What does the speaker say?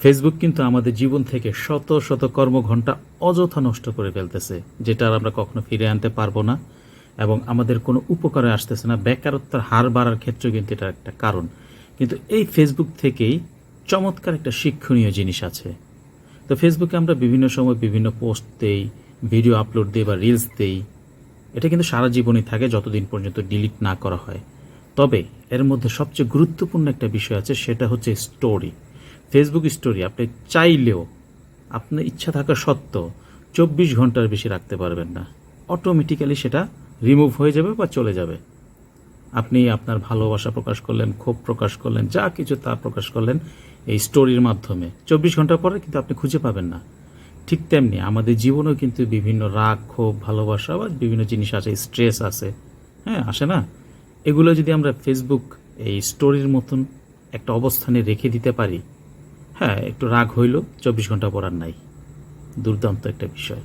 Facebook কিন্তু আমাদের জীবন থেকে শত শত কর্মঘণ্টা অযথা নষ্ট করে ফেলতেছে, যেটা আমরা কখনো ফিরে আনতে পারব না এবং আমাদের কোনো উপকারে আসতেছে না। বেকারত্বের হার বাড়ার ক্ষেত্রে কিন্তু এটা একটা কারণ। কিন্তু এই ফেসবুক থেকেই চমৎকার একটা শিক্ষণীয় জিনিস আছে। তো ফেসবুকে আমরা বিভিন্ন সময় বিভিন্ন পোস্ট দেই, ভিডিও আপলোড দিই বা রিলস দেই। এটা কিন্তু সারা জীবনই থাকে, যতদিন পর্যন্ত ডিলিট না করা হয়। তবে এর মধ্যে সবচেয়ে গুরুত্বপূর্ণ একটা বিষয় আছে, সেটা হচ্ছে স্টোরি ফেসবুক স্টোরি আপনি চাইলেও আপনার ইচ্ছা থাকা সত্ত্বেও চব্বিশ ঘণ্টার বেশি রাখতে পারবেন না। অটোমেটিক্যালি সেটা রিমুভ হয়ে যাবে বা চলে যাবে। আপনি আপনার ভালোবাসা প্রকাশ করলেন, ক্ষোভ প্রকাশ করলেন, যা কিছু তা প্রকাশ করলেন এই স্টোরির মাধ্যমে। চব্বিশ ঘণ্টা পরে কিন্তু আপনি খুঁজে পাবেন না। ঠিক তেমনি আমাদের জীবনেও কিন্তু বিভিন্ন রাগ, ক্ষোভ, ভালোবাসা বা বিভিন্ন জিনিস আছে স্ট্রেস আছে। হ্যাঁ আসে না? এগুলো যদি আমরা ফেসবুক এই স্টোরির মতন একটা অবস্থানে রেখে দিতে পারি হ্যাঁ একটু রাগ হইল চব্বিশ ঘণ্টা পর আর নাই। দুর্দান্ত একটা বিষয়।